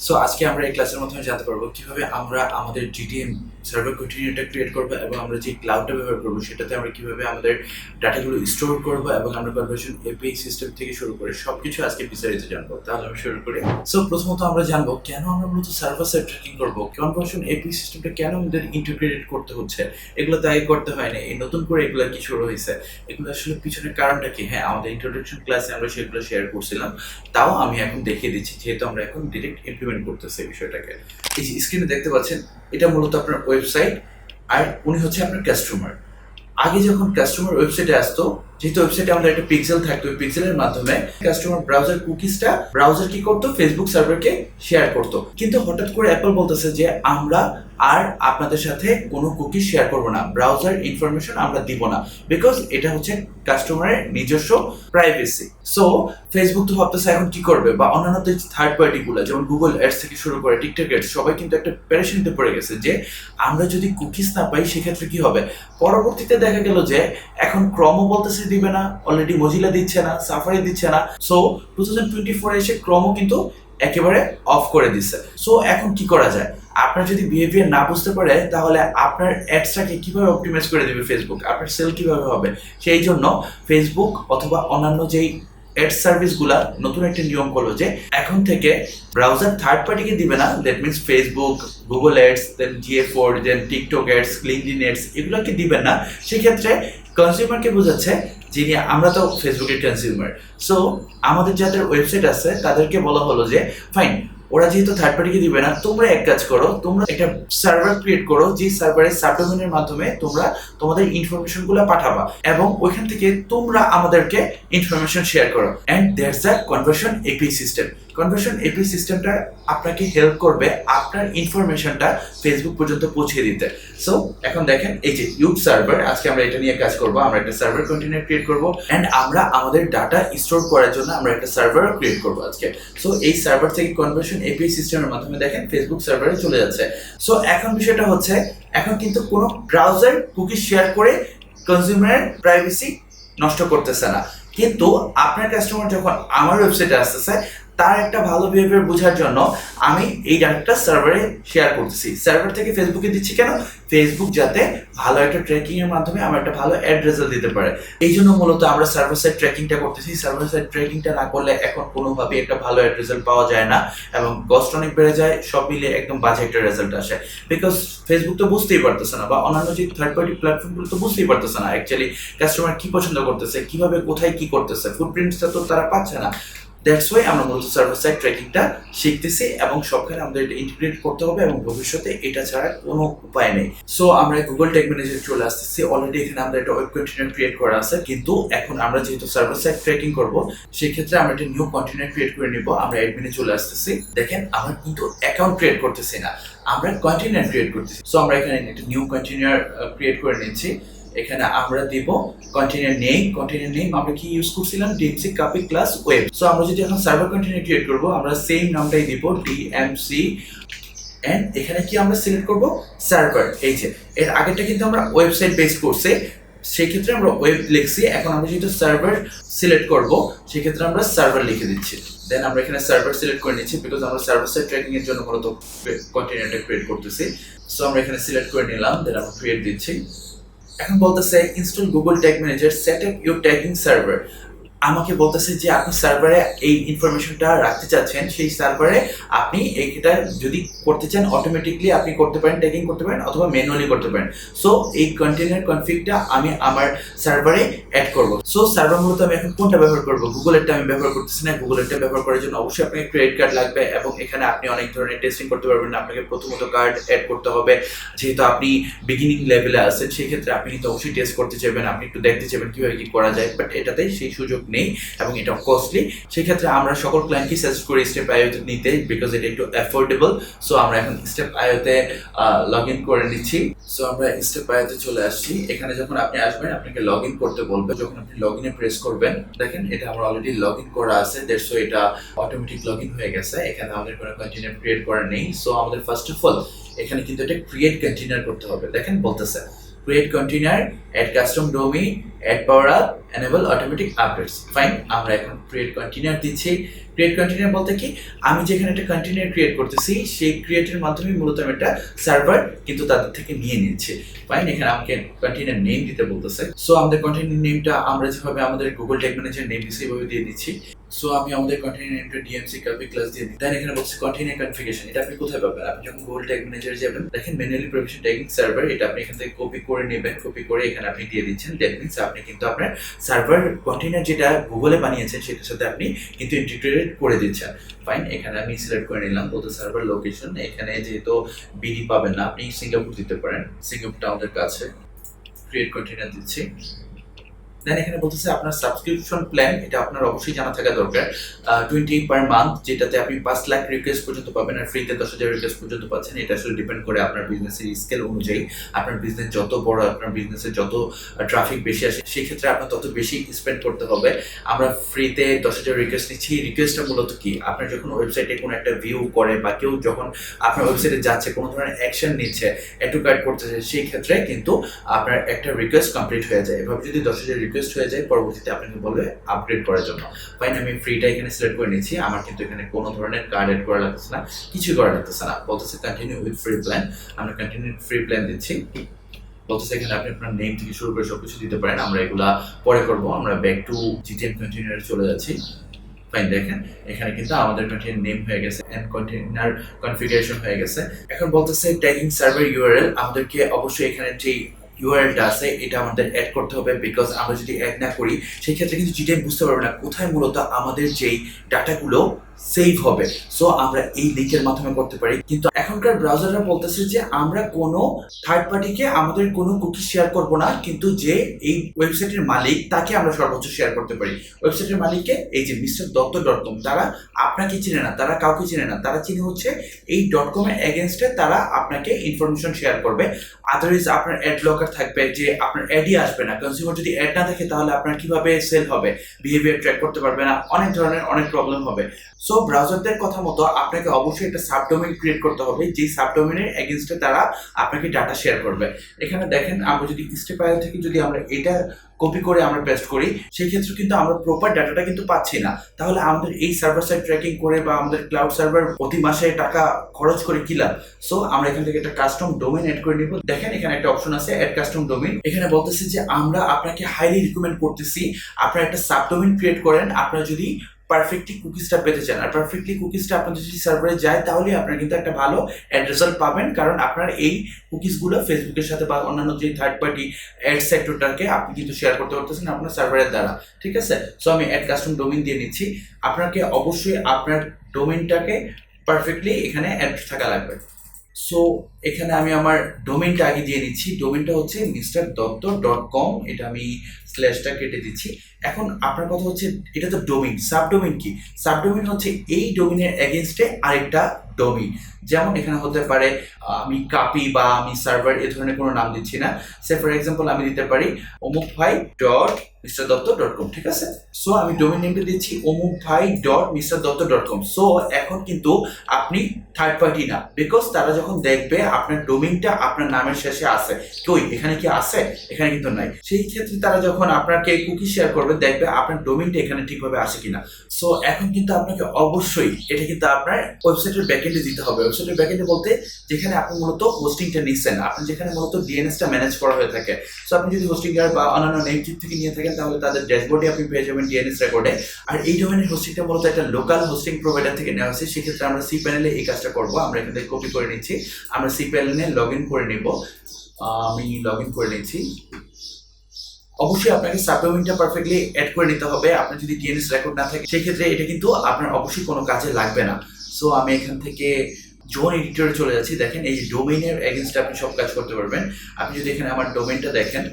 So আজকে আমরা এই ক্লাসের মাধ্যমে জানতে পারব কীভাবে আমরা আমাদের জিটিএম সার্ভার কন্টিনিউটা ক্রিয়েট করব এবং আমরা যে ক্লাউডটা ব্যবহার করব, সেটাতে আমরা কীভাবে আমাদের ডাটাগুলো স্টোর করব এবং আমরা কনভার্সন এপিআই সিস্টেম থেকে শুরু করে সবকিছু আজকে বিস্তারিত জানব। তাহলে আমি শুরু করি। সো প্রথমত আমরা জানব কেন আমরা মূলত সার্ভার সাইড ট্র্যাকিং করব? কনভার্সন এপিআই সিস্টেমটা কেন আমাদের ইন্টিগ্রেটেড করতে হচ্ছে? এগুলো তাই করতে হয় না এই নতুন করে এগুলো কি শুরু হয়েছে। এগুলো আসলে পিছনের কারণটা কি? হ্যাঁ আমাদের ইন্ট্রোডাকশন ক্লাসে আমরা সেগুলো শেয়ার করছিলাম। তাও আমি এখন দেখিয়ে দিচ্ছি, যেহেতু আমরা এখন ডিরেক্ট ইমপ্লিমেন্ট করতেছে এই বিষয়টাকে। এই যে স্ক্রিনে দেখতে পাচ্ছেন, এটা মূলত আপনার ওয়েবসাইট আর উনি হচ্ছে আপনার কাস্টমার আগে যখন কাস্টমার ওয়েবসাইটে আসতো যেহেতু ওয়েবসাইটে আমাদের একটা পিক্সেল থাকতো ওই পিক্সেলের মাধ্যমে কাস্টমার ব্রাউজার কুকিজটা ব্রাউজার কি করতো? ফেসবুক সার্ভারকে শেয়ার করতো। কিন্তু হঠাৎ করে অ্যাপল বলতেছে যে, আমরা আর আপনাদের সাথে কোনো কুকি শেয়ার করব না। ব্রাউজার ইনফরমেশন আমরা দিব না। বিকজ এটা হচ্ছে কাস্টমারের নিজস্ব প্রাইভেসি সো ফেসবুক তো ভাবতেছে এখন কি করবে? বা অন্যান্য যে থার্ড পার্টিগুলো যেমন গুগল অ্যাডস থেকে শুরু করে টিকটক অ্যাডস সবাই কিন্তু একটা প্যারেশনিতে পড়ে গেছে যে, আমরা যদি কুকিজ না পাই, সেক্ষেত্রে কি হবে? পরবর্তীতে দেখা গেল যে, এখন ক্রমও বলতেছে দিবে না অলরেডি মজিলা দিচ্ছে না সাফারি দিচ্ছে না সো টু থাউজেন্ড টোয়েন্টি ফোরে এসে ক্রমও কিন্তু একেবারে অফ করে দিচ্ছে। সো এখন কি করা যায়? আপনার যদি বিহেভিয়ার না বুঝতে পারে, তাহলে আপনার অ্যাডসটাকে কীভাবে অপটিমাইজ করে দেবে ফেসবুক আপনার সেল কীভাবে হবে? সেই জন্য ফেসবুক অথবা অন্যান্য যেই অ্যাড সার্ভিসগুলা নতুন একটা নিয়ম করল যে এখন থেকে ব্রাউজার থার্ড পার্টিকে দিবে না that means Facebook Google ads then GA four then TikTok ads LinkedIn ads এগুলোকে দিবেন না। সেক্ষেত্রে কনজিউমারকে বোঝাচ্ছে যিনি, আমরা তো ফেসবুকের কনজিউমার সো আমাদের যাদের ওয়েবসাইট আছে, তাদেরকে বলা হলো যে ফাইন ওরা যেহেতু থার্ড পার্টিকে দিবে না, তোমরা এক কাজ করো, তোমরা একটা সার্ভার ক্রিয়েট করো, যে সার্ভারের সাবডোমেনের মাধ্যমে তোমরা তোমাদের ইনফরমেশনগুলো পাঠাবা এবং ওইখান থেকে তোমরা আমাদেরকে ইনফরমেশন শেয়ার করো. And that's the conversion API system conversion API সিস্টেমটা আপনাকে হেল্প করবে আপনার ইনফরমেশনটা ফেসবুক পর্যন্ত পৌঁছে দিতে। সো এখন দেখেন এই যে ইউথ সার্ভার আজকে আমরা এটা নিয়ে কাজ করব, আমরা একটা সার্ভার কন্টেনার ক্রিয়েট করব অ্যান্ড আমরা আমাদের ডাটা স্টোর করার জন্য আমরা একটা সার্ভার ক্রিয়েট করব আজকে। সো এই সার্ভার থেকে কনভার্সন এপিআই সিস্টেমের মাধ্যমে দেখেন ফেসবুক সার্ভারে চলে যাচ্ছে। সো এখন বিষয়টা হচ্ছে, এখন কিন্তু কোনো ব্রাউজার কুকি শেয়ার করে কনজিউমারের প্রাইভেসি নষ্ট করতেছে না। কিন্তু আপনার কাস্টমার যখন আমার ওয়েবসাইটে আসতেছে তার একটা ভালো বিহেভিয়ার বোঝার জন্য আমি এই ডাটাটা সার্ভারে শেয়ার করতেছি। সার্ভার থেকে ফেসবুকে দিচ্ছি কেন? ফেসবুক যাতে ভালো একটা ট্র্যাকিং এর মাধ্যমে আমার একটা ভালো অ্যাড রেজাল্ট দিতে পারে। এই জন্য মূলত আমরা সার্ভার সাইড ট্র্যাকিংটা করতেছি। সার্ভার সাইড ট্র্যাকিংটা না করলে এখন কোনোভাবে একটা ভালো অ্যাড রেজাল্ট পাওয়া যায় না এবং কস্ট অনেক বেড়ে যায়। সব মিলে একদম বাজে একটা রেজাল্ট আসে। বিকজ ফেসবুক তো বুঝতেই পারতেছে না বা অন্যান্য যে থার্ড পার্টি প্ল্যাটফর্মগুলো তো বুঝতেই পারতেছে না। অ্যাকচুয়ালি কাস্টমার কি পছন্দ করতেছে? কীভাবে, কোথায় কি করতেছে? ফুটপ্রিন্টসটা তো তারা পাচ্ছে না। দ্যাটস ওয়াই আমরা মূলত সার্ভার সাইড ট্র্যাকিংটা শিখতেছি এবং সবখানে আমাদের এটা ইন্টিগ্রেট করতে হবে এবং ভবিষ্যতে এটা ছাড়া কোনো উপায় নেই। সো আমরা গুগল টেক ম্যানেজার চলে আসতেছি। অলরেডি এখানে আমরা একটা ওয়েব কন্টেনার ক্রিয়েট করা আছে। কিন্তু এখন আমরা যেহেতু সার্ভার সাইড ট্র্যাকিং করব, সেক্ষেত্রে আমরা একটা নিউ কন্টেনার ক্রিয়েট করে নিব। আমরা অ্যাডমিনে চলে আসতেছি। দেখেন, আমরা কিন্তু অ্যাকাউন্ট ক্রিয়েট করতেছি না। আমরা কন্টেনার ক্রিয়েট করতেছি। সো আমরা এখানে একটা নিউ কন্টেনার ক্রিয়েট করে নিচ্ছি। এখানে আমরা দিব কন্টেনার নেই কন্টেনার নেম আমরা কি ইউজ করছিলাম? DMC copy class web so আমরা যদি এখন সার্ভার কন্টেনার ক্রিয়েট করব, আমরা সেম নামটাই দিব ডিএমসি এন্ড এখানে কি আমরা সিলেক্ট করব? সার্ভার এই যে, এর আগেরটা কিন্তু আমরা ওয়েবসাইট বেস করছে সেই ক্ষেত্রে আমরা ওয়েব লিখছি, এখন আমরা যেহেতু সার্ভার সিলেক্ট করব, সেক্ষেত্রে আমরা সার্ভার লিখে দিচ্ছি। দেন আমরা এখানে সার্ভার সিলেক্ট করে নিচ্ছি বিকজ আমরা সার্ভার সাইড ট্র্যাকিং এর জন্য মূলত কন্টেনারটা ক্রিয়েট করতেছি। সো আমরা এখানে সিলেক্ট করে নিলাম দেন আমরা ক্রিয়েট দিচ্ছি। এখন বলতেছে install Google tag manager set up your tagging server আমাকে বলতেছে যে আপনি সার্ভারে এই ইনফরমেশনটা রাখতে চাচ্ছেন, সেই সার্ভারে আপনি এটা যদি করতে চান অটোমেটিকলি আপনি করতে পারেন ট্যাগিং করতে পারেন অথবা ম্যানুয়ালি করতে পারেন। সো এই কন্টেনার কনফিগটা আমি আমার সার্ভারে অ্যাড করব। সো সার্ভার মূলত আমি এখন কোনটা ব্যবহার করব? গুগলেরটা আমি ব্যবহার করতেছি না। গুগল গুগলেরটা ব্যবহার করার জন্য অবশ্যই আপনাকে ক্রেডিট কার্ড লাগবে এবং এখানে আপনি অনেক ধরনের টেস্টিং করতে পারবেন আপনাকে প্রথমত কার্ড অ্যাড করতে হবে। যেহেতু আপনি বিগিনিং লেভেলে আছেন, সেই ক্ষেত্রে আপনি কিন্তু অবশ্যই টেস্ট করতে চাইবেন। আপনি একটু দেখতে চাইবেন কীভাবে কি করা যায়। বাট এটাতে সেই সুযোগ নেই। এবং এটা কস্টলি সেক্ষেত্রে আমরা সকল ক্লায়েন্টকে সাজেস্ট করি স্টেপ আইওতে নিতে বিকজ এটা একটু অ্যাফোর্ডেবল সো আমরা এখন স্টেপ আইওতে লগ ইন করে নিচ্ছি। সো আমরা স্টেপ আইওতে চলে আসছি। এখানে যখন আপনি আসবেন, আপনাকে লগ ইন করতে বলবে। যখন আপনি লগ ইনে প্রেস করবেন, দেখেন এটা আমার অলরেডি লগ ইন করা আছে। দেড়শো এটা অটোমেটিক লগ ইন হয়ে গেছে। এখানে আমাদের কোনো কন্টেনার ক্রিয়েট করা নেই। সো আমাদের ফার্স্ট অফ অল এখানে কিন্তু এটা ক্রিয়েট কন্টেনার করতে হবে। দেখেন বলতেছে। Create container add custom domain add power up enable automatic updates fine আমরা এখন ক্রিয়েট কন্টেনার দিচ্ছি। ক্রিয়েট কন্টেনার বলতে কি? আমি যেখানে একটা কন্টেনার ক্রিয়েট করতেছি, সেই ক্রিয়েটের মাধ্যমে মূলত আমি একটা সার্ভার কিন্তু তাদের থেকে নিয়ে নিচ্ছে। ফাইন এখানে আমাকে কন্টেনার নেম দিতে বলতেছে। সো আমাদের কন্টেনার নেমটা আমরা যেভাবে আমাদের গুগল টেক ম্যানেজার নেম দিচ্ছি দিয়ে দিচ্ছি। সো আমি আমাদের কন্টেনার নেমটা ডিএমসি কাপি ক্লাস দিয়ে দিই। দেন এখানে বলছে কন্টেনার কনফিগারেশন এটা আপনি কোথায় পাবেন? আপনি যখন গুগল ট্যাগ ম্যানেজারে যাবেন, দেখেন ম্যানুয়ালি প্রভিশন ট্যাগিং সার্ভার এটা আপনি এখান থেকে কপি করে নেবেন কপি করে এখানে আপনি দিয়ে দিচ্ছেন। দ্যাট মিনস আপনি কিন্তু আপনার সার্ভার কন্টেনার যেটা গুগলে বানিয়েছেন, সেটার সাথে আপনি কিন্তু ইন্টিগ্রেটেড করে দিচ্ছেন। ফাইন এখানে আমি সিলেক্ট করে নিলাম বলতে সার্ভার লোকেশন এখানে যেহেতু বিডি পাবেন না, আপনি সিঙ্গাপুর দিতে পারেন। সিঙ্গাপুরটা আমাদের কাছে। ক্রিয়েট কন্টেনার দিচ্ছি। দেন এখানে বলতেছে আপনার সাবস্ক্রিপশন প্ল্যান এটা আপনার অবশ্যই জানা থাকা দরকার। টোয়েন্টি পার মান্থ যেটাতে আপনি পাঁচ লাখ রিকোয়েস্ট পর্যন্ত পাবেন আর ফ্রিতে দশ হাজার রিকোয়েস্ট পর্যন্ত পাচ্ছেন, এটা আসলে ডিপেন্ড করে আপনার বিজনেসের স্কেল অনুযায়ী। আপনার বিজনেস যত বড়, আপনার বিজনেসের যত ট্রাফিক বেশি আসে সেই ক্ষেত্রে আপনার তত বেশি স্পেন্ড করতে হবে। আমরা ফ্রিতে দশ হাজার রিকোয়েস্ট নিচ্ছি। রিকোয়েস্টটা মূলত কি? আপনার যখন ওয়েবসাইটে কোনো একটা ভিউ করে বা কেউ যখন আপনার ওয়েবসাইটে যাচ্ছে, কোনো ধরনের অ্যাকশন নিচ্ছে অ্যাটু কার্ড করতেছে, সেই ক্ষেত্রে কিন্তু আপনার একটা রিকোয়েস্ট কমপ্লিট হয়ে যায়। এভাবে যদি দশ হাজার হয়ে যায়, পরবর্তীতে আপনাকে বলবে আপগ্রেড করার জন্য। ফাইন আমি ফ্রিটা এখানে সিলেক্ট করে নিচ্ছি আমার কিন্তু এখানে কোনো ধরনের কার্ড এড করা লাগতেছে না, কিছুই করা লাগতেছে না। বলতেছে কন্টিনিউ উইথ ফ্রি প্ল্যান আমরা কন্টিনিউ ফ্রি প্ল্যান দিচ্ছি। বলতেছে এখানে আপনি আপনার নেম থেকে শুরু করে সবকিছু দিতে পারেন। আমরা এগুলা পরে করব। আমরা ব্যাক টু জিটিএম কন্টিনিউয়ারে চলে যাচ্ছি। ফাইন দেখেন, এখানে কিন্তু আমাদের কন্টেনার নেম হয়ে গেছে এন্ড কন্টেনার কনফিগারেশন হয়ে গেছে। এখন বলতেছে ট্যাগিং সার্ভার ইউআরএল আমাদেরকে অবশ্যই এখানে যে ইউআরএলটা আছে, এটা আমাদের অ্যাড করতে হবে বিকজ আমরা যদি অ্যাড না করি সেই ক্ষেত্রে কিন্তু জিটিএম বুঝতে পারবে না। কোথায় মূলত আমাদের যেই ডাটাগুলো সেভ হবে। সো আমরা এই লিঙ্কের মাধ্যমে করতে পারি। কিন্তু এখনকার ব্রাউজাররা বলতেছে যে, আমরা কোনো থার্ড পার্টিকে আমাদের কোনো কুকি শেয়ার করব না, কিন্তু যে এই ওয়েবসাইটের মালিক, তাকে আমরা সর্বোচ্চ শেয়ার করতে পারি। ওয়েবসাইটের মালিককে, এই যে মিস্টার দত্ত ডট কম তারা আপনাকে চিনে না, তারা কাউকে চিনে না। তারা চিনে হচ্ছে এই ডট কমের এগেনস্টে তারা আপনাকে ইনফরমেশন শেয়ার করবে। আদারওয়াইজ আপনার অ্যাড লকার থাকবে যে, আপনার অ্যাডই আসবে না। কনজিউমার যদি অ্যাড না থাকে তাহলে আপনার কীভাবে সেল হবে? বিহেভিয়ার ট্র্যাক করতে পারবে না। অনেক ধরনের, অনেক প্রবলেম হবে। সো ব্রাউজারদের কথা মতো আপনাকে অবশ্যই একটা সাবডোমেন ক্রিয়েট করতে হবে যে সাবডোমেনের এগেনস্টে তারা আপনাকে ডাটা শেয়ার করবে। এখানে দেখেন, আমরা যদি স্টেপাইল থেকে যদি আমরা এটা কপি করে আমরা পেস্ট করি, সেই ক্ষেত্রে কিন্তু আমরা প্রপার ডাটাটা কিন্তু পাচ্ছি না। তাহলে আমাদের এই সার্ভার সাইড ট্র্যাকিং করে বা আমাদের ক্লাউড সার্ভার প্রতি মাসে টাকা খরচ করে কি লাভ? সো আমরা এখান থেকে একটা কাস্টম ডোমেন অ্যাড করে নিব। দেখেন, এখানে একটা অপশন আছে অ্যাড কাস্টম ডোমেন এখানে বলতেছে যে, আমরা আপনাকে হাইলি রিকমেন্ড করতেছি, আপনারা একটা সাবডোমেন ক্রিয়েট করেন। আপনারা যদি পারফেক্টলি কুকিজটা পেতে চান। আর পারফেক্টলি কুকিজটা আপনাদের যদি সার্ভারে যায়, তাহলে আপনারা কিন্তু একটা ভালো অ্যাড রেজাল্ট পাবেন। কারণ আপনার এই কুকিজগুলো ফেসবুকের সাথে বা অন্যান্য যে থার্ড পার্টি অ্যাড সেক্টরটাকে আপনি কিন্তু শেয়ার করতে পারতেছেন আপনার সার্ভারের দ্বারা। ঠিক আছে? সো আমি অ্যাড কাস্টম ডোমিন দিয়ে নিচ্ছি। আপনাকে অবশ্যই আপনার ডোমেনটাকে পারফেক্টলি এখানে অ্যাড থাকা লাগবে। সো এখানে আমি আমার ডোমেনটা আগে দিয়ে দিচ্ছি। ডোমেনটা হচ্ছে মিস্টার দত্ত ডট কম এটা আমি স্ল্যাশটা কেটে দিচ্ছি। এখন আপনার কথা হচ্ছে, এটা তো ডোমেন সাবডোমেন কি? সাবডোমেন হচ্ছে এই ডোমেনের এগেনস্টে আরেকটা ডোমেন যেমন এখানে হতে পারে, আমি কাপি বা আমি সার্ভার এ ধরনের কোনো নাম দিচ্ছি না। সে ফর এক্সাম্পল আমি দিতে পারি অমুক ভাই dot mister Dutta dot com ঠিক আছে? সো আমি ডোমেন নেমটা দিচ্ছি অমুক ভাই dot mister Dutta dot com so এখন কিন্তু আপনি থার্ড পার্টি না। বিকজ তারা যখন দেখবে আপনার ডোমেনটা আপনার নামের শেষে আছে। কই? এখানে কি আছে? এখানে কিন্তু নাই। সেই ক্ষেত্রে তারা যখন আপনাকে কুকি শেয়ার করবে, দেখবে আপনার ডোমেনটা এখানে ঠিকভাবে আসে কিনা। সো এখন কিন্তু আপনাকে অবশ্যই এটা কিন্তু আপনার ওয়েবসাইটের ব্যাকেন্ডে দিতে হবে। ওয়েবসাইটের ব্যাকেন্ডে বলতে যেখানে আপনি মূলত হোস্টিংটা নিচ্ছেন, আপনি যেখানে মূলত ডিএনএসটা ম্যানেজ করা হয়ে থাকে। সো আপনি যদি হোস্টিংয়ার বা অন্যান্য নেমটিভ থেকে নিয়ে থাকেন, তাহলে তাদের ড্যাশবোর্ডে আপনি পেয়ে যাবেন ডিএনএস রেকর্ডে আর এই ডোমেনের হোস্টিংটা মূলত একটা লোকাল হোস্টিং প্রোভাইডার থেকে নেওয়া হয়েছে। সেক্ষেত্রে আমরা সি প্যানেলে এই কাজটা করব। আমরা এখান থেকে কপি করে নিচ্ছি। আমরা সি প্যানেলে লগ ইন করে নেব। আমি লগ ইন করে নিচ্ছি। অবশ্যই আপনাকে সাবডোমেনটা পারফেক্টলি অ্যাড করে নিতে হবে। আপনার যদি ডিএনএস রেকর্ড না থাকে, সেক্ষেত্রে এটা কিন্তু আপনার অবশ্যই কোনো কাজে লাগবে না। সো আমি এখান থেকে জোন এডিটরে চলে যাচ্ছি। দেখেন, এই ডোমেইনের এগেনস্টে আপনি সব কাজ করতে পারবেন। আপনি যদি এখানে আমার ডোমেনটা দেখেন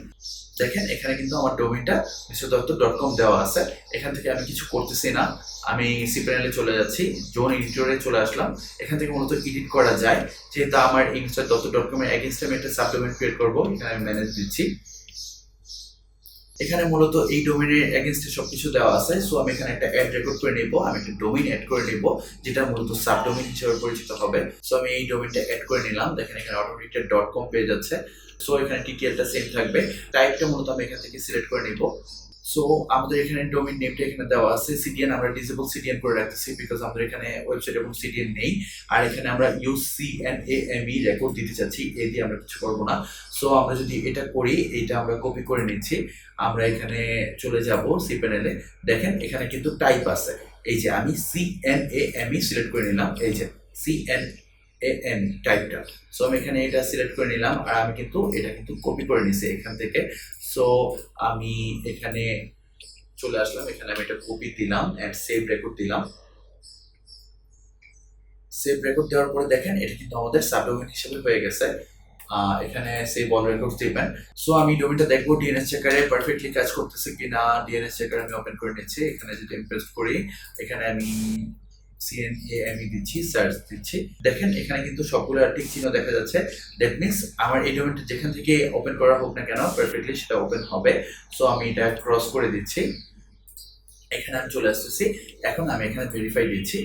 দেখেন, এখানে কিন্তু আমার ডোমিনটা মিস্টার দত্ত ডট কম দেওয়া আছে। এখান থেকে আমি কিছু করতেছি না। আমি সি প্যানেলে চলে যাচ্ছি জোন এডিটরে চলে আসলাম। এখান থেকে মূলত এডিট করা যায়। যেহেতু আমার ইনস্টার দত্ত ডট কমের এগেনস্টে আমি একটা সাপ্লিমেন্ট ক্রিয়েট করব, এখানে আমি ম্যানেজ দিচ্ছি। এখানে মূলত এই ডোমেনের এগেনস্টে সব কিছু দেওয়া আছে। সো আমি এখানে একটা অ্যাড রেকর্ড করে নিব। আমি একটা ডোমিন অ্যাড করে নিব, যেটা মূলত সাব ডোমিন হিসেবে পরিচিত হবে। সো আমি এই ডোমিনটা অ্যাড করে নিলাম। দেখেন এখানে অটোমেটিক ডট কম পেয়ে যাচ্ছে সো এখানে টিটিএলটা সেম থাকবে। টাইপটা মূলত আমি এখান থেকে সিলেক্ট করে নিব। সো আমাদের এখানে ডোমেন নেমটা এখানে দেওয়া আছে সিডিএন আমরা ডিসেবল সিডিএন করে রাখতেছি বিকজ আমাদের এখানে ওয়েবসাইট এবং সিডিএন নেই। আর এখানে আমরা use C N A M E record দিতে চাচ্ছি এ দিয়ে আমরা কিছু করব না। সো আমরা যদি এটা করি এটা আমরা কপি করে নিচ্ছি। আমরা এখানে চলে যাব সি প্যানেলে দেখেন, এখানে কিন্তু টাইপ আছে। এই যে আমি C N A M E select করে নিলাম। এই যে সি এন এ এম টাইপটা সো আমি এখানে এটা সিলেক্ট করে নিলাম আর আমি কিন্তু এটা কিন্তু কপি করে নিছি এখান থেকে। সো আমি এখানে চলে আসলাম, এখানে আমি এটা কপি দিলাম অ্যান্ড সেভ রেকর্ড দিলাম। সেভ রেকর্ড দেওয়ার পরে দেখেন, এটা কিন্তু আমাদের সাবডোমেন হিসেবে হয়ে গেছে। এখানে সেভ অল রেকর্ড দিবেন। সো আমি ডোমেনটা দেখব ডিএনএস চেকারে পারফেক্টলি কাজ করতেছে কিনা। ডিএনএস চেকার আমি ওপেন করে নিচ্ছি। এখানে যদি আমি করি, এখানে আমি সিএনএ আমি দিচ্ছি সার্চ দিচ্ছি। দেখেন, এখানে কিন্তু সবগুলো ঠিক চিহ্ন দেখা যাচ্ছে। দ্যাট মিনস আমার এই ডোমেনটা যেখান থেকে ওপেন করা হোক না কেন পারফেক্টলি সেটা ওপেন হবে। সো আমি এটা ক্রস করে দিচ্ছি। এখানে আমি চলে আসতেছি। এখন আমি এখানে ভেরিফাই দিচ্ছি।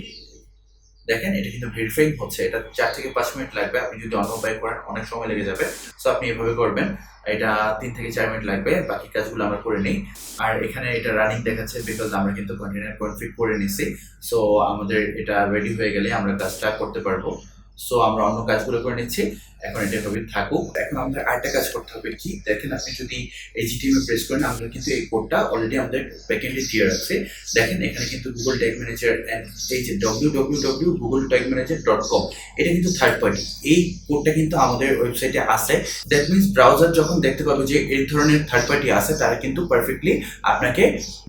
দেখেন, এটা কিন্তু ভেরিফাইং হচ্ছে। এটা চার থেকে পাঁচ মিনিট লাগবে। আপনি যদি অন্য উপায় করেন, অনেক সময় লেগে যাবে। সো আপনি এভাবে করবেন। এটা তিন থেকে চার মিনিট লাগবে। বাকি কাজগুলো আমরা করে নিই। আর এখানে এটা রানিং দেখাচ্ছে বিকজ আমরা কিন্তু কন্টেনার কনফিগ করে নিছি। সো আমাদের এটা রেডি হয়ে গেলে আমরা কাজটা করতে পারব। সো আমরা অন্য কাজগুলো করে নিচ্ছি। এখন এটা এভাবে থাকুক এখন আমাদের আরেকটা কাজ করতে হবে কি? দেখেন আপনি যদি এই জিটিএমে প্রেস করেন আমরা কিন্তু এই কোডটা অলরেডি আমাদের ব্যাকএন্ডে টিয়ার আছে। দেখেন এখানে কিন্তু গুগল ট্যাগ ম্যানেজার এই যে W W W Google tag manager dot com এটা কিন্তু থার্ড পার্টি এই কোডটা কিন্তু আমাদের ওয়েবসাইটে আছে। দ্যাট মিনস ব্রাউজার যখন দেখতে পাবে যে এই ধরনের থার্ড পার্টি আছে, তারা কিন্তু পারফেক্টলি আপনাকে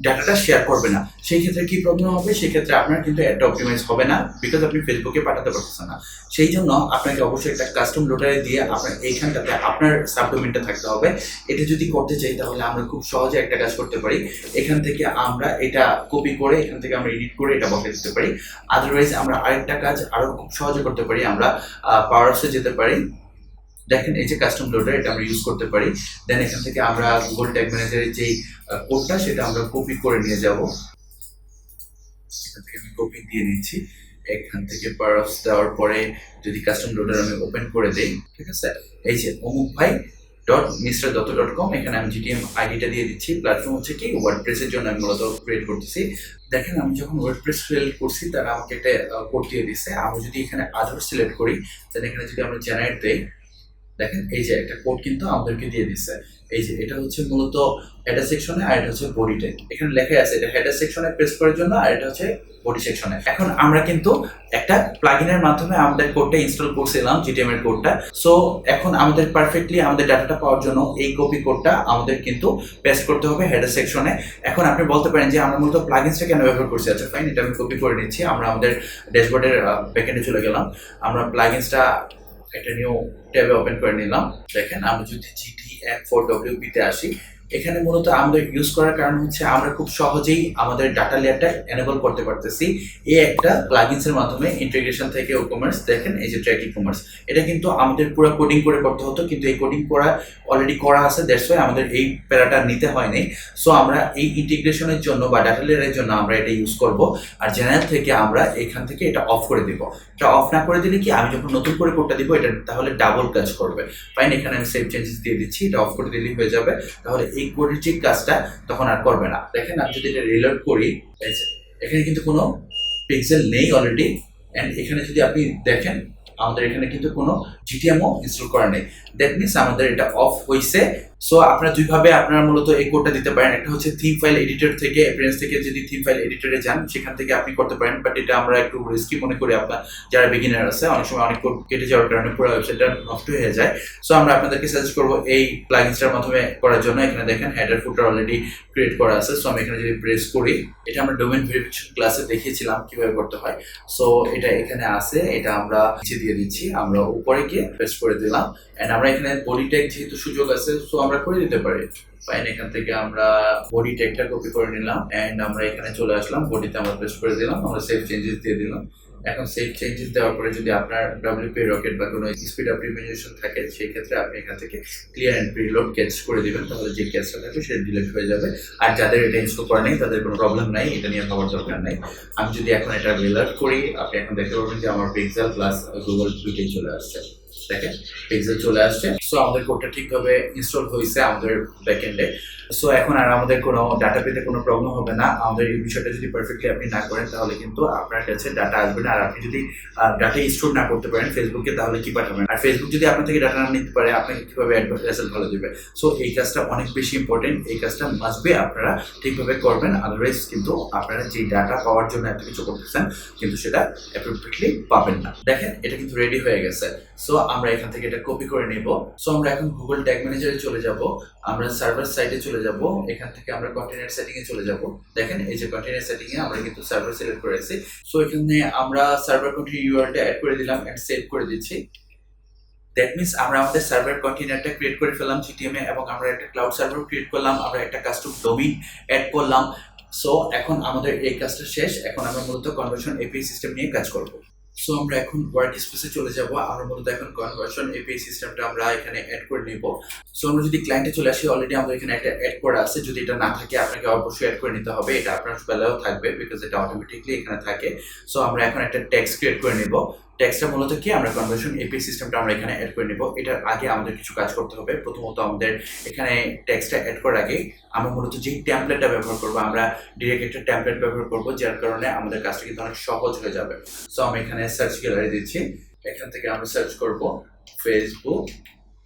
ডাটাটা শেয়ার করবে না। সেই ক্ষেত্রে কি প্রবলেম হবে? সেই ক্ষেত্রে আপনার কিন্তু অ্যাডটা অপটিমাইজ হবে না বিকজ আপনি ফেসবুকে পাঠাতে পারতেছেন না। সেই জন্য আপনাকে অবশ্যই একটা কাস্টম লোডারে দিয়ে আপনার এইখানটাতে আপনার সাবডোমেনটা থাকতে হবে। এটা যদি করতে চাই, তাহলে আমরা খুব সহজে একটা কাজ করতে পারি। এখান থেকে আমরা এটা কপি করে, এখান থেকে আমরা এডিট করে এটা বসে দিতে পারি। আদারওয়াইজ আমরা আরেকটা কাজ আরও খুব সহজে করতে পারি। আমরা পাওয়ারসে যেতে পারি। দেখেন, এই যে কাস্টম লোডার এটা আমরা ইউজ করতে পারি। দেন এখান থেকে আমরা গুগল ট্যাগ ম্যানেজারের যেই কোডটা সেটা আমরা কপি করে নিয়ে যাব। এখান থেকে আমি কপি দিয়ে নিচ্ছি। এখান থেকে পাওয়ারস দেওয়ার পরে যদি কাস্টম লোডার আমি ওপেন করে দেই, ঠিক আছে? এই যে অমুক ভাই dot mister Dutta dot com এখানে আমি জিটিএম আইডিটা দিয়ে দিচ্ছি। প্ল্যাটফর্ম হচ্ছে কি ওয়ার্ডপ্রেসের জন্য আমি মূলত ক্রিয়েট করতেছি। দেখেন, আমি যখন ওয়ার্ডপ্রেস ক্রিয়েট করছি, তারা আমাকে একটা কোড দিয়ে দিচ্ছে আমি যদি এখানে আধার সিলেক্ট করি তাহলে এখানে যদি আমরা জেনারেট দেই, দেখেন, এই যে একটা কোড কিন্তু আমাদেরকে দিয়ে দিচ্ছে এই যে এটা হচ্ছে মূলত হেডার সেকশনে আর এটা হচ্ছে বডি ট্যাগ এখানে লেখা আছে, এটা হেডার সেকশনে প্রেস করার জন্য আর এটা হচ্ছে বডি সেকশনে এখন আমরা কিন্তু একটা প্লাগইনের মাধ্যমে আমাদের কোডটা ইনস্টল করছিলাম জিটিএম এর কোডটা সো এখন আমাদের পারফেক্টলি আমাদের ডাটাটা পাওয়ার জন্য এই কপি কোডটা আমাদের কিন্তু পেস্ট করতে হবে হেডার সেকশনে এখন আপনি বলতে পারেন যে আমরা মূলত প্লাগইনসটা কেন ব্যবহার করছি? আচ্ছা ফাইন এটা আমি কপি করে নিচ্ছি। আমরা আমাদের ড্যাশবোর্ডের ব্যাকএন্ডে চলে গেলাম। আমরা প্লাগইনসটা একটা নিউ ট্যাবে ওপেন করে নিলাম। দেখেন, আমরা যদি জিটি এম ফোর ডব্লিউপিতে আসি এখানে মূলত আমাদের ইউজ করার কারণ হচ্ছে আমরা খুব সহজেই আমাদের ডাটা লেয়ারটা এনেবল করতে পারতেছি। এই একটা প্লাগইনস এর মাধ্যমে ইন্টিগ্রেশন থেকে ও কমার্স দেখেন, এই যে ট্র্যাক ই কমার্স এটা কিন্তু আমাদের পুরো কোডিং করে করতে হতো, কিন্তু এই কোডিং করা অলরেডি করা আছে দ্যাটস ওয়াই আমাদের এই প্যারাটা নিতে হয়নি সো আমরা এই ইন্টিগ্রেশনের জন্য বা ডাটা লেয়ারের জন্য আমরা এটা ইউজ করব, আর জেনারেল থেকে আমরা এখান থেকে এটা অফ করে দিব। এটা অফ না করে দিলে কি, আমি যখন নতুন করে কোডটা দিব, এটা তাহলে ডাবল কাজ করবে। ফাইন এখানে আমি সেভ চেঞ্জেস দিয়ে দিচ্ছি, এটা অফ করে দিলেই হয়ে যাবে। তাহলে এই কোডের ঠিক কাজটা তখন আর করবে না। দেখেন আমি যদি এটা রিলোড করি এখানে কিন্তু কোনো পিক্সেল নেই অলরেডি অ্যান্ড এখানে যদি আপনি দেখেন, আমাদের এখানে কিন্তু কোনো জিটিএমও ইনস্টল করা নেই। দ্যাট মিনস আমাদের এটা অফ হয়েছে সো আপনারা দুইভাবে আপনারা মূলত এই কোডটা দিতে পারেন। একটা হচ্ছে থিম ফাইল এডিটর থেকে অ্যাপিয়ারেন্স থেকে যদি থিম ফাইল এডিটরে যান, সেখান থেকে আপনি করতে পারেন। বাট এটা আমরা একটু রিস্কি মনে করি আপনার, যারা বিগিনার আছে, অনেক সময় অনেক কোড কেটে যাওয়ার কারণে পুরো ওয়েবসাইটটা নষ্ট হয়ে যায়। সো আমরা আপনাদেরকে সাজেস্ট করব এই প্লাগিনসটার মাধ্যমে করার জন্য। এখানে দেখেন হেডার ফুটার অলরেডি ক্রিয়েট করা আছে। সো আমি এখানে যদি প্রেস করি, এটা আমরা ডোমেন ভেরিফিকেশন ক্লাসে দেখিয়েছিলাম কীভাবে করতে হয়। সো এটা এখানে আছে। এটা আমরা নিচে দিয়ে দিচ্ছি। আমরা উপরে গিয়ে প্রেস করে দিলাম। এন্ড আমরা এখানে বডি ট্যাগ যেহেতু সুযোগ আছে সো আমরা করে দিতে পারি। ফাইন এখান থেকে আমরা বডি ট্যাগটা কপি করে নিলাম এন্ড আমরা এখানে চলে আসলাম বডিতে আমরা পেস্ট করে দিলাম, আমরা সেভ চেঞ্জেস দিয়ে দিলাম। এখন সেভ চেঞ্জেস দেওয়ার পরে যদি আপনার ডাব্লিউপি রকেট বা কোনো স্পিড অপটিমাইজেশন থাকে সেই ক্ষেত্রে আপনি এখান থেকে ক্লিয়ার অ্যান্ড প্রিলোড ক্যাচ করে দিবেন, তাহলে যে ক্যাচটা থাকবে সেটা ডিলিট হয়ে যাবে। আর যাদের এটা ইনস্টল করা নেই, তাদের কোনো প্রবলেম নাই, এটা নিয়ে ভাবার দরকার নেই। আমি যদি এখন এটা রিলার্ট করি, আপনি এখন দেখতে পারবেন যে আমার পিক্সেল প্লাস গুগল দুইটাই চলে আসছে। দেখেন পিক্সেল চলে আসছে। সো আমাদের কোডটা ঠিকভাবে ইনস্টল হয়েছে আমাদের ব্যাকএন্ডে সো এখন আর আমাদের কোনো ডাটা পেতে কোনো প্রবলেম হবে না। আমাদের এই বিষয়টা যদি পারফেক্টলি আপনি না করেন, তাহলে কিন্তু আপনার কাছে ডাটা আসবে না। আর আপনি যদি ডাটা স্টোর না করতে পারেন ফেসবুকে তাহলে কি পাঠাবেন? আর ফেসবুক যদি আপনার থেকে ডাটা না নিতে পারে আপনাকে কীভাবে অ্যাডভার্টাইজ ভালো দিবে? সো এই কাজটা অনেক বেশি ইম্পর্টেন্ট এই কাজটা মাসবে আপনারা ঠিকভাবে করবেন। আদারওয়াইজ কিন্তু আপনারা যে ডাটা পাওয়ার জন্য এত কিছু করতেছেন, কিন্তু সেটা অ্যাপ্রোপ্রিয়েটলি পাবেন না। দেখেন, এটা কিন্তু রেডি হয়ে গেছে। সো আমরা এখান থেকে এটা কপি করে নেব। সো আমরা এখন গুগল ট্যাগ ম্যানেজারে চলে যাব। আমরা সার্ভার সাইডে চলে যাব। এখান থেকে আমরা কন্টেনার সেটিং এ চলে যাব। দেখেন, এই যে কন্টেনার সেটিং এ আমরা কিন্তু সার্ভার সিলেক্ট করেছি সো এখানে আমরা সার্ভার কন্টিনিউ ইউআরটা অ্যাড করে দিলাম এন্ড সেভ করে দিচ্ছি। দ্যাট মিনস আমরা আমাদের সার্ভার কন্টেনারটা ক্রিয়েট করে ফেললাম জিটিএম এ এবং আমরা একটা ক্লাউড সার্ভার ক্রিয়েট করলাম, আমরা একটা কাস্টম ডোমিন অ্যাড করলাম। সো এখন আমাদের এই কাজটা শেষ। এখন আমরা মূলত কনভার্সন এপিআই সিস্টেম নিয়ে কাজ করব। সো আমরা এখন ওয়ার্ক স্পেসে চলে যাব। আমরা মূলত এখন কনভার্সন এপিআই সিস্টেমটা আমরা এখানে অ্যাড করে নিব। সো আমরা যদি ক্লায়েন্টে চলে আসি অলরেডি আমাদের এখানে একটা অ্যাড করা আছে। যদি এটা না থাকে, আপনাকে অবশ্যই অ্যাড করে নিতে হবে। এটা আপনার বেলাও থাকবে বিকজ এটা অটোমেটিকলি এখানে থাকে। সো আমরা এখন একটা ট্যাক্স ক্রিয়েট করে নেব। ট্যাক্সটা মূলত কি? আমরা কনভার্সন এপিআই সিস্টেমটা আমরা এখানে অ্যাড করে নেব। এটার আগে আমাদের কিছু কাজ করতে হবে। প্রথমত আমাদের এখানে ট্যাক্সটা অ্যাড করার আগে আমরা মূলত যে ট্যাম্পলেটটা ব্যবহার করব, আমরা ডিরেক্ট একটা ট্যাম্পলেট ব্যবহার করব, যার কারণে আমাদের কাজটা কিন্তু অনেক সহজ হয়ে যাবে। সো আমি এখানে সার্চ গ্যালারি দিচ্ছি। এখান থেকে আমরা সার্চ করব ফেসবুক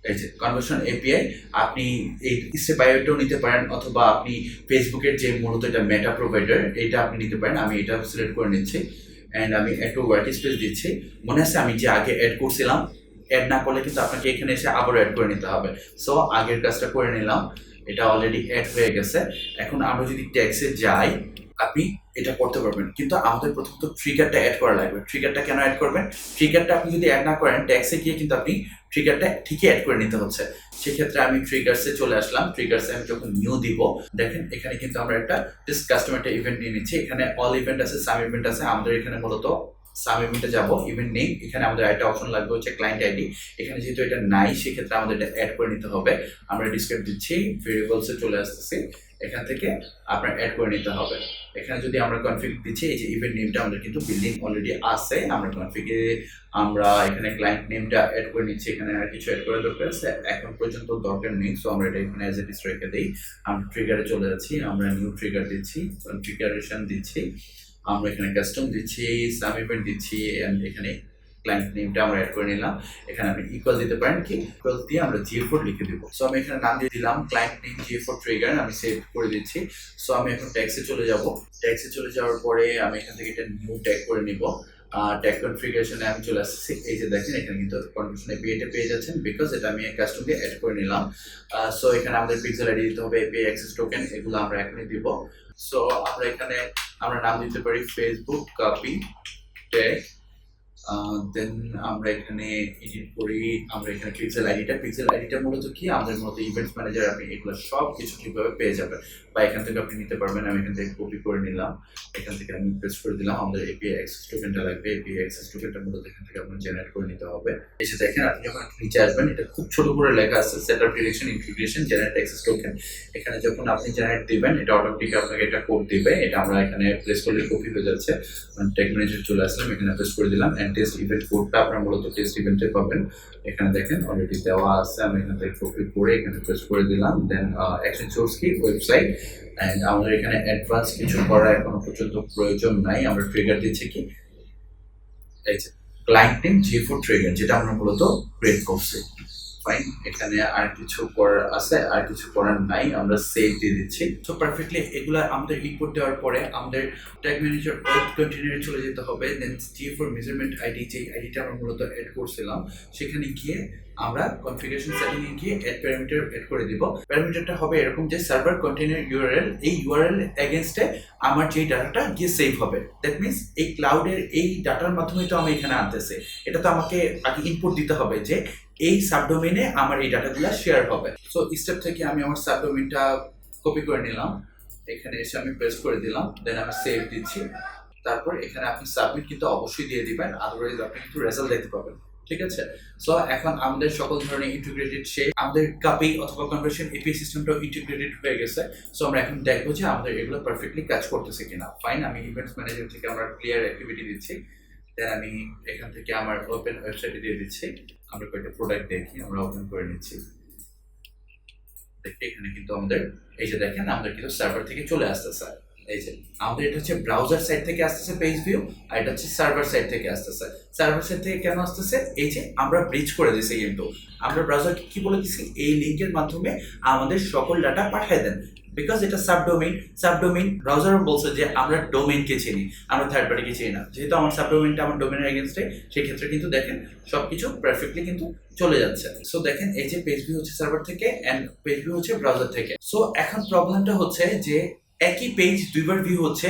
এই যে কনভার্সন এপিআই আপনি এই স্টেপ বায়োটাও নিতে পারেন, অথবা আপনি ফেসবুকের যে মূলত এটা মেটা প্রোভাইডার এটা আপনি নিতে পারেন। আমি এটা সিলেক্ট করে নিচ্ছি। অ্যান্ড আমি একটু ওয়ার্ক স্পেস দিচ্ছি। মনে আছে আমি যে আগে অ্যাড করছিলাম অ্যাড না করলে কিন্তু আপনাকে এখানে এসে আবারও অ্যাড করে নিতে হবে। সো আগের কাজটা করে নিলাম। এটা অলরেডি অ্যাড হয়ে গেছে। এখন আমরা যদি ট্যাক্সে যাই আপনি এটা করতে পারবেন। কিন্তু আমাদের প্রথমত ট্রিগারটা অ্যাড করা লাগবে। ট্রিগারটা কেন অ্যাড করবেন? ট্রিগারটা আপনি যদি অ্যাড না করেন ট্যাক্সে গিয়ে কিন্তু আপনি ট্রিগারটা ঠিকই অ্যাড করে নিতে হচ্ছে। সেক্ষেত্রে আমি ট্রিগার্সে চলে আসলাম। ট্রিগার্সে আমি যখন নিউ দিব, দেখেন এখানে কিন্তু আমরা একটা কাস্টমার একটা ইভেন্ট নিয়ে নিচ্ছি। এখানে অল ইভেন্ট আছে সাম ইভেন্ট আছে। আমাদের এখানে মূলত সাম ইভেন্টে যাব ইভেন্ট নেই এখানে আমাদের একটা অপশন লাগবে, হচ্ছে ক্লায়েন্ট আইডি এখানে যেহেতু এটা নাই, সেক্ষেত্রে আমাদের এটা অ্যাড করে নিতে হবে। আমরা ডিসক্রিপ দিচ্ছি ভেরিয়েবলসে চলে আসতেছি। এখান থেকে আপনার অ্যাড করে নিতে হবে। এখানে যদি আমরা কনফিগ দিচ্ছি, এই যে ইভেন্ট নেমটা আমাদের কিন্তু বিল্ডিং অলরেডি আছে, আমরা কনফিগে আমরা এখানে ক্লায়েন্ট নেমটা অ্যাড করে নিচ্ছি, এখানে আর কিছু অ্যাড করার দরকার আছে। এখন পর্যন্ত দরকার নেই সো আমরা এটা এখানে অ্যাজ এ ডিস রেখে দিই। আমরা ট্রিগারে চলে যাচ্ছি, আমরা নিউ ট্রিগার দিচ্ছি কনফিগারেশন দিচ্ছি, আমরা এখানে কাস্টম দিচ্ছি সাম ইভেন্ট দিচ্ছি এখানে ক্লায়েন্ট নেমটা আমরা অ্যাড করে নিলাম। এখানে আপনি ইকুয়াল দিতে পারেন কি? ইকুয়াল দিয়ে আমরা জিএ ফোর লিখে দিব। সো আমি এখানে নাম দিয়ে দিলাম client name GA four trigger আমি সেভ করে দিচ্ছি। সো আমি এখন ট্যাক্সে চলে যাব। ট্যাক্সে চলে যাওয়ার পরে আমি এখান থেকে এটা নিউ ট্যাগ করে নিব। ট্যাগ কনফিগারেশনে আমি চলে আসছি এই যে দেখেন, এখানে কিন্তু কনফিগারেশন এপিআইটা পেয়ে যাচ্ছেন। বিকজ এটা আমি কাস্টমকে অ্যাড করে নিলাম। সো এখানে আমাদের পিক্সেল আইডি দিতে হবে এপিআই অ্যাক্সেস টোকেন এগুলো আমরা এখনই দিব। সো আমরা এখানে আমরা নাম দিতে পারি ফেসবুক কপি ট্যাগ দেন আমরা এখানে এডিট করি, আমরা এখানে পিক্সেল আইডিটা পিক্সেল আইডিটা মূলত কি? আমাদের মতো ইভেন্ট ম্যানেজার আপনি এগুলো সব কিছু ঠিকভাবে পেয়ে যাবেন। বা এখান থেকে আপনি নিতে পারবেন, আমি এখান থেকে কপি করে নিলাম। এখান থেকে আমি পেস্ট করে দিলাম। আমাদের এপিআই অ্যাক্সেস টোকেনটা লাগবে। এপিআই অ্যাক্সেস টোকেনটা মূলত এখান থেকে আপনার জেনারেট করে নিতে হবে। এসে দেখেন, আপনি যখন নিচে আসবেন, এটা খুব ছোট করে লেখা আছে set up direction integration generate access token এখানে যখন আপনি জেনারেট দিবেন, এটা অটোমেটিক আপনাকে এটা কোড দিবে। এটা আমরা এখানে প্লেস করলে কপি হয়ে যাচ্ছে। টেক ম্যানেজার চলে আসলাম, এখানে পেস্ট করে দিলাম। অ্যান্ড টেস্ট ইভেন্ট কোডটা আপনারা মূলত টেস্ট ইভেন্টে পাবেন। এখানে দেখেন অলরেডি দেওয়া আছে। আমি এখান থেকে কপি করে এখানে পেস্ট করে দিলাম। দেন অ্যাকশন সোর্স কি? ওয়েবসাইট অ্যান্ড আমাদের এখানে অ্যাডভান্স কিছু করা এখনও পর্যন্ত প্রয়োজন নাই, আমরা ট্রিগার দিচ্ছি কি? এই যে client name G four trigger যেটা আমরা মূলত ক্রিয়েট করছি। ফাইন এখানে আর কিছু করার আছে, আর কিছু করার নাই, আমরা সেভ দিয়ে দিচ্ছি। সো পারফেক্টলি এগুলা আমাদের ইনপুট দেওয়ার পরে আমাদের ট্যাগ ম্যানেজার ওয়েব কন্টিনিউয়ে চলে যেতে হবে then G four measurement ID যে আইডিটা আমরা মূলত অ্যাড করছিলাম, সেখানে গিয়ে আমরা কনফিগারেশন সেটিং এ গিয়ে অ্যাড প্যারামিটার অ্যাড করে দিব। প্যারামিটারটা হবে এরকম যে সার্ভার কন্টেনার ইউআরএল এই ইউআরএল এগেনস্টে আমার যে ডাটাটা গিয়ে সেভ হবে। দ্যাট মিনস এই ক্লাউডের এই ডাটার মাধ্যমে তো আমি এখানে আনতেছি। এটা তো আমাকে আগে ইনপুট দিতে হবে যে এই সাবডোমেনে আমার এই ডাটাগুলো শেয়ার হবে। সো স্টেপ থেকে আমি আমার সাবডোমেনটা কপি করে নিলাম। এখানে এসে আমি প্রেস করে দিলাম। দেন আমি সেভ দিচ্ছি। তারপর এখানে আপনি সাবমিট কিন্তু অবশ্যই দিয়ে দিবেন। আদারওয়াইজ আপনি কিন্তু রেজাল্ট দেখতে পাবেন। ঠিক আছে? সো এখন আমাদের সকল ধরনের ইন্টিগ্রেটেড সে আমাদের কাপি অথবা কনভার্সন এপি সিস্টেমটাও ইন্টিগ্রেটেড হয়ে গেছে। সো আমরা এখন দেখব যে আমাদের এগুলো পারফেক্টলি কাজ করতেছে কিনা। ফাইন আমি ইভেন্টস ম্যানেজার থেকে আমরা ক্লিয়ার অ্যাক্টিভিটি দিচ্ছি। দেন আমি এখান থেকে আমার ওপেন ওয়েবসাইটে দিয়ে দিচ্ছি। আমরা কয়েকটা প্রোডাক্ট দেখি, আমরা ওপেন করে নিচ্ছি। দেখি, এখানে কিন্তু আমাদের, এই যে দেখেন, আমাদের কিন্তু সার্ভার থেকে চলে আসতেছে। এই যে, আমাদের এটা হচ্ছে ব্রাউজার সাইড থেকে আসতেছে পেজ ভিউ আর এটা হচ্ছে সার্ভার সাইড থেকে আসতেছে। সার্ভার সাইড থেকে কেন আসতেছে? এই যে, আমরা ব্রিজ করে দিছি কিন্তু। আমরা ব্রাউজারকে কি বলে দিছি? এই লিংকের মাধ্যমে আমাদের সকল ডাটা পাঠিয়ে দেন। বিকজ এটা সাবডোমেইন সাবডোমেইন ব্রাউজার বলছে যে আমরা ডোমেনকে চিনি, আমরা থার্ড পার্টিকে চিনি না। যেহেতু আমার সাবডোমেইনটা আমার ডোমেনের এগেনস্টে সেই ক্ষেত্রে কিন্তু দেখেন সব কিছু পারফেক্টলি কিন্তু চলে যাচ্ছে। সো দেখেন এই যে পেজ ভিউ হচ্ছে সার্ভার থেকে অ্যান্ড পেজ ভিউ হচ্ছে ব্রাউজার থেকে। সো এখন প্রবলেমটা হচ্ছে যে একই পেজ দুইবার ভিউ হচ্ছে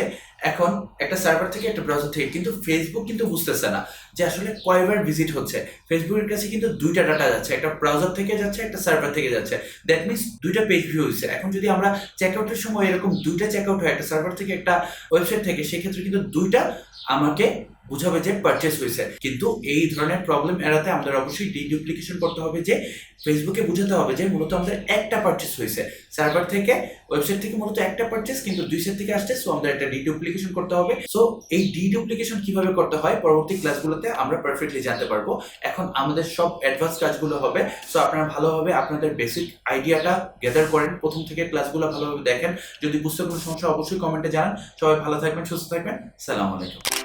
এখন একটা সার্ভার থেকে একটা ব্রাউজার থেকে, কিন্তু ফেসবুক কিন্তু বুঝতেছে না যে আসলে কয়বার ভিজিট হচ্ছে। ফেসবুকের কাছে কিন্তু দুইটা ডাটা যাচ্ছে, একটা ব্রাউজার থেকে যাচ্ছে, একটা সার্ভার থেকে যাচ্ছে। দ্যাট মিনস দুইটা পেজ ভিউ হচ্ছে এখন যদি আমরা চেকআউটের সময় এরকম দুইটা চেক আউট হয়, একটা সার্ভার থেকে একটা ওয়েবসাইট থেকে, সেক্ষেত্রে কিন্তু দুইটা আমাকে বুঝাবে যে পারচেস হয়েছে। কিন্তু এই ধরনের প্রবলেম এড়াতে আমাদের অবশ্যই ডিডুপ্লিকেশন করতে হবে যে ফেসবুকে বুঝাতে হবে যে মূলত আমাদের একটা পারচেস হয়েছে। সার্ভার থেকে ওয়েবসাইট থেকে মূলত একটা পারচেস কিন্তু দুই সাইড থেকে আসছে সো আমাদের একটা ডিডুপ্লিকেশন করতে হবে। সো এই ডিডুপ্লিকেশন কীভাবে করতে হয়, পরবর্তী ক্লাসগুলোতে আমরা পারফেক্টলি জানতে পারব। এখন আমাদের সব অ্যাডভান্স কাজগুলো হবে। সো আপনারা ভালোভাবে আপনাদের বেসিক আইডিয়াটা গ্যাদার করেন। প্রথম থেকে ক্লাসগুলো ভালোভাবে দেখেন। যদি বুঝতে কোনো সমস্যা অবশ্যই কমেন্টে জানান। সবাই ভালো থাকবেন, সুস্থ থাকবেন। সালাম আলাইকুম।